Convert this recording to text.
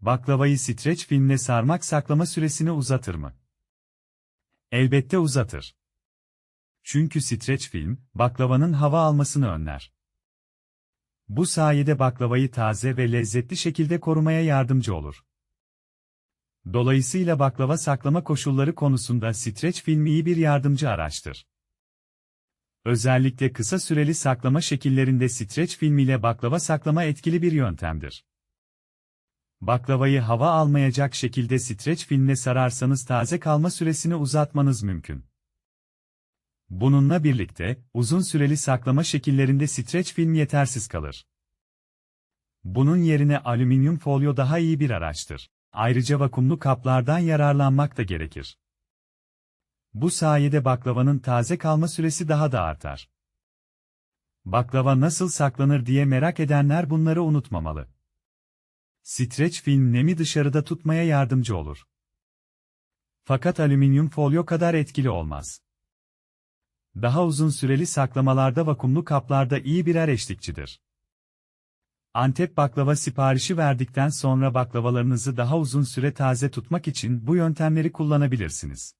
Baklavayı streç filmle sarmak saklama süresini uzatır mı? Elbette uzatır. Çünkü streç film, baklavanın hava almasını önler. Bu sayede baklavayı taze ve lezzetli şekilde korumaya yardımcı olur. Dolayısıyla baklava saklama koşulları konusunda streç film iyi bir yardımcı araçtır. Özellikle kısa süreli saklama şekillerinde streç film ile baklava saklama etkili bir yöntemdir. Baklavayı hava almayacak şekilde streç filmle sararsanız taze kalma süresini uzatmanız mümkün. Bununla birlikte, uzun süreli saklama şekillerinde streç film yetersiz kalır. Bunun yerine alüminyum folyo daha iyi bir araçtır. Ayrıca vakumlu kaplardan yararlanmak da gerekir. Bu sayede baklavanın taze kalma süresi daha da artar. Baklava nasıl saklanır diye merak edenler bunları unutmamalı. Streç film nemi dışarıda tutmaya yardımcı olur. Fakat alüminyum folyo kadar etkili olmaz. Daha uzun süreli saklamalarda vakumlu kaplarda iyi birer eşlikçidir. Antep baklava siparişi verdikten sonra baklavalarınızı daha uzun süre taze tutmak için bu yöntemleri kullanabilirsiniz.